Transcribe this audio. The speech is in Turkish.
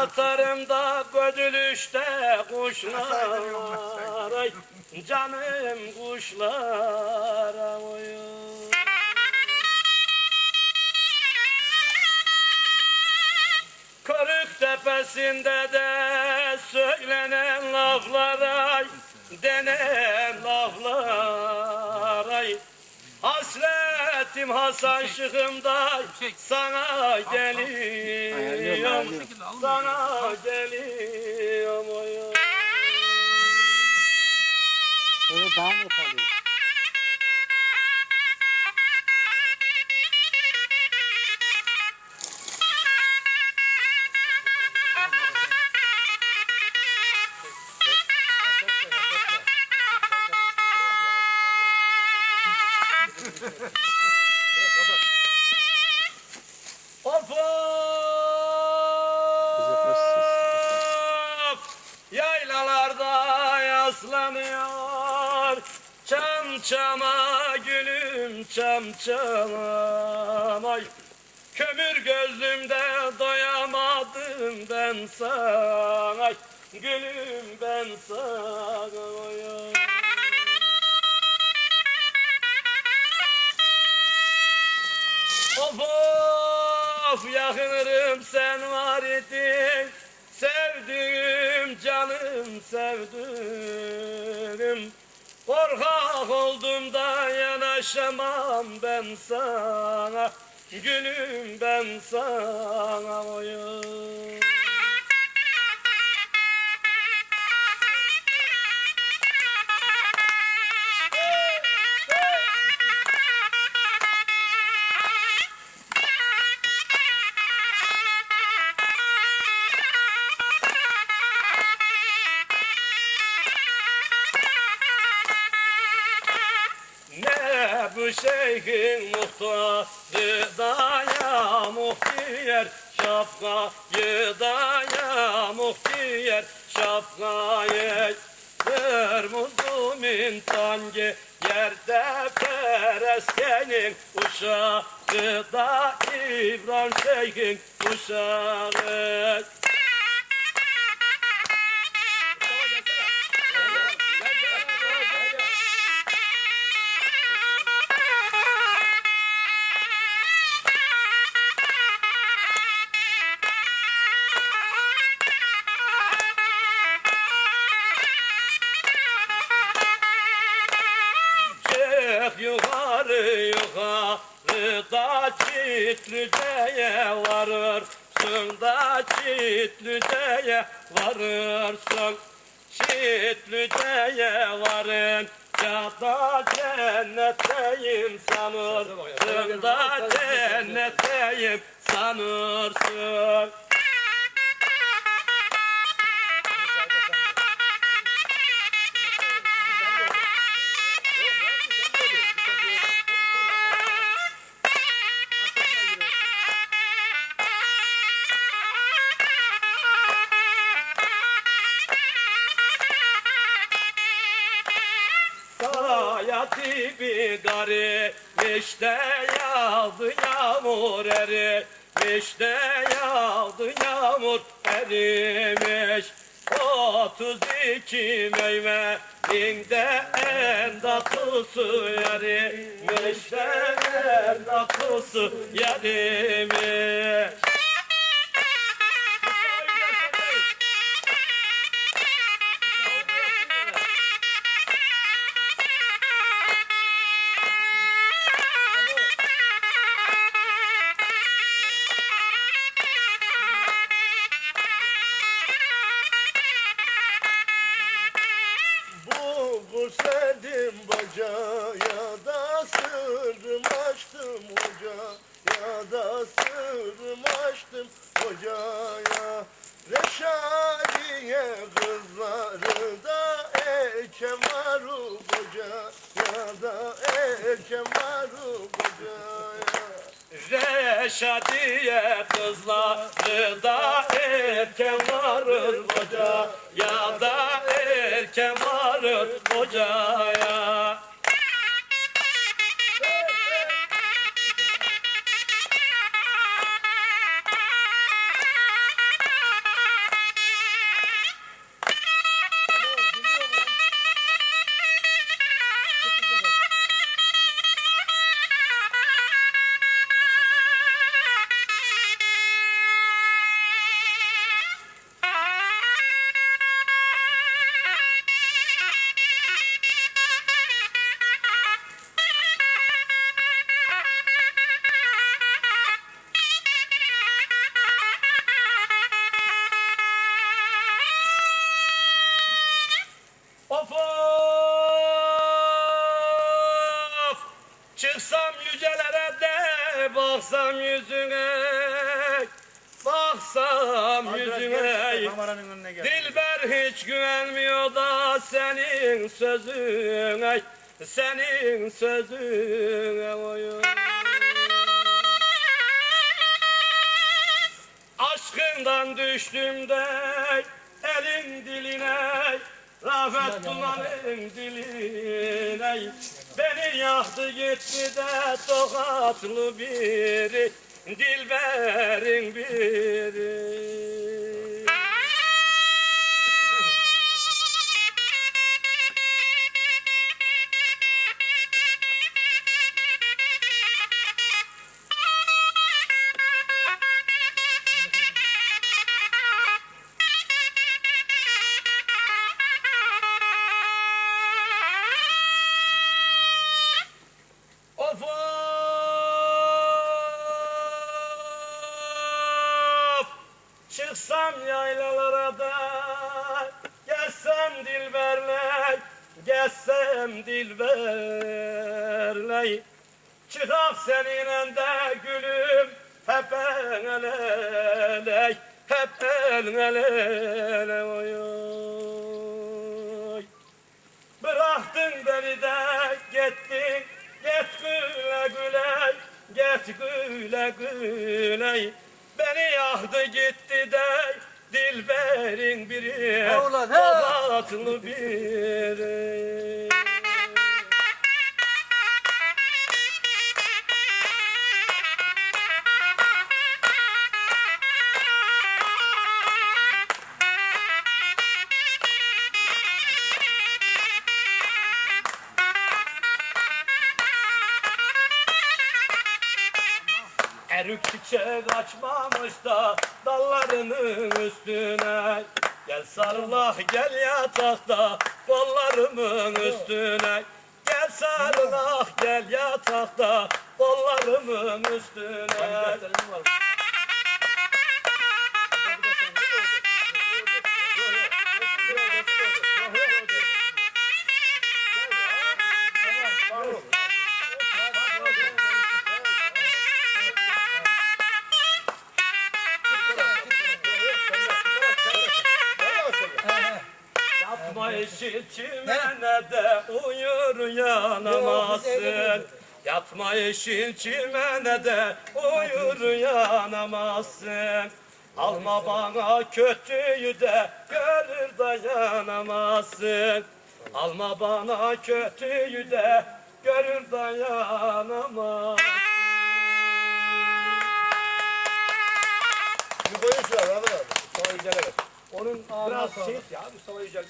Taşa atarım da gödülüşte kuşlar. Ay, Canım kuşlara oyun Körük tepesinde de söylenen laflara Denen laflara Hasretim Hasan Şıkımda sana geliyorum Sana geliyorum oyun Öyle daha mı kalıyor? Of! Yaslanıyor. Çam çama gülüm çam çama. Ay, Kömür gözlümde doyamadım ben sana. Ay, Gülüm ben sana. Oy. Of of yakınırım sen var idin Sevdiğim canım sevdiğim Korkak oldum da yanaşamam ben sana. Gülüm ben sana oyun şeyhin muhtarı daya muhtiyar Şapkayı daya muhtiyar Şapkayı Kırmızımın tangi Yerde pereskenin uşağı da İbrahim Şeyh'in uşağı Çık yukarı yukarıda Çitlüce'ye varırsın da Çitlüce'ye varırsın Çitlüce'ye varın. Ya da cennetteyim sanırsın da cennetteyim sanırsın Bir garip işte yağdı yağmur eri. İşte yağdı yağmur erimiş Otuz iki meyve inde en tatlısı yerimiş de en tatlısı yerimiş kursedim baca ya da sırrım açtım hoca ya da sırrım açtım hocaya. Reşadiye kızları da erken varu koca ya da erken varu kocaya Reşadiye kızları da erken varır koca ya da erken varır kocaya baksam yüzüne Baksam yüzüne Kameranın önüne gel. Dilber hiç güvenmiyor da senin sözüne Senin sözüne oy. Aşkından düştüm de elin diline Rafet Duman'ın diline Beni yaktı gitti de tokatlı biri Dilberin biri Çıksam yaylalara da Gezsem dilberle Gezsem dilberle Çıkak seninle de gülüm Hep el ele Hep el ele Dilberin biri he! Babatlı biri Erik çiçek açmamış da dallarının üstüne. Gel sarılah gel yatakta kollarımın üstüne. Gel sarılah gel yatakta kollarımın üstüne işi çimene de uyur yanamazsın. Yatma işin çimene de uyur yanamazsın. Alma bana kötüyü de görür dayanamazsın. Alma bana kötüyü de görür dayanamazsın. Yukarı şu an abi. Mustafa Yücel'e ver. Onun biraz şey ya Mustafa Yücel